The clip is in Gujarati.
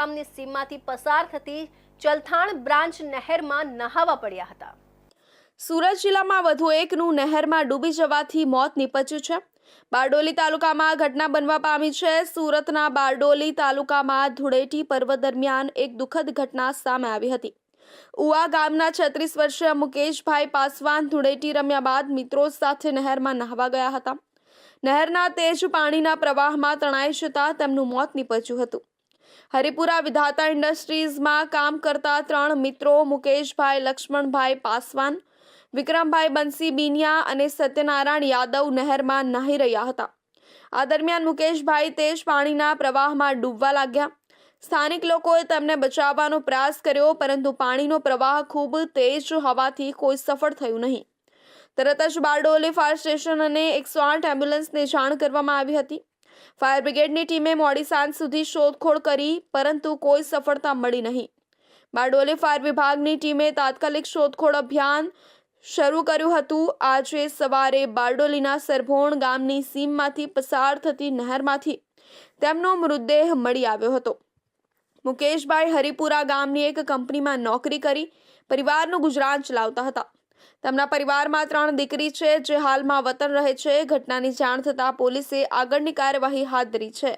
ગામની સીમમાંથી પસાર થતી ચલથાણ બ્રાન્ચ નહેરમાં નહાવા પડ્યા હતા. સુરત જિલ્લામાં વધુ એકનું નહેરમાં ડૂબી જવાથી મોત નીપજ્યું છે. બારડોલી તાલુકામાં ઘટના બનવા પામી છે. સુરતના બારડોલી તાલુકામાં ધૂળેટી પર્વ દરમિયાન એક દુઃખદ ઘટના સામે આવી હતી. ઉવા ગામના છત્રીસ વર્ષીય મુકેશભાઈ પાસવાન ધૂળેટી રમ્યા બાદ મિત્રો સાથે નહેરમાં નહાવા ગયા હતા. નહેરના તેજ પાણીના પ્રવાહમાં તણાઈ જતા તેમનું મોત નીપજ્યું હતું. હરિપુરા વિધાતા ઇન્ડસ્ટ્રીઝમાં કામ કરતા ત્રણ મિત્રો મુકેશભાઈ, લક્ષ્મણભાઈ પાસવાન, વિક્રમભાઈ બંસી બીનિયા અને સત્યનારાયણ યાદવ નહેરમાં નાહી રહ્યા હતા. આ દરમિયાન મુકેશભાઈ તેજ પાણીના પ્રવાહમાં ડૂબવા લાગ્યા. સ્થાનિક લોકોએ તેમને બચાવવાનો પ્રયાસ કર્યો, પરંતુ પાણીનો પ્રવાહ ખૂબ તેજ હોવાથી કોઈ સફળ થયું નહીં. તરત જ બારડોલી ફાયર સ્ટેશન અને એકસો આઠ એમ્બ્યુલન્સને જાણ કરવામાં આવી હતી. ફાયર બ્રિગેડની ટીમે મોડી સાંજ સુધી શોધખોળ કરી, પરંતુ કોઈ સફળતા મળી નહીં. બારડોલી ફાયર વિભાગની ટીમે તાત્કાલિક શોધખોળ અભિયાન શરૂ કર્યું હતું. આજે સવારે બારડોલીના સરભોણ ગામની સીમમાંથી પસાર થતી નહેરમાંથી તેમનો મૃતદેહ મળી આવ્યો હતો. મુકેશભાઈ હરિપુરા ગામની એક કંપનીમાં નોકરી કરી પરિવારનું ગુજરાન ચલાવતા હતા. તેમના પરિવારમાં ત્રણ દીકરી છે, જે હાલમાં વતન રહે છે. ઘટનાની જાણ થતાં પોલીસે આગળની કાર્યવાહી હાથ ધરી છે.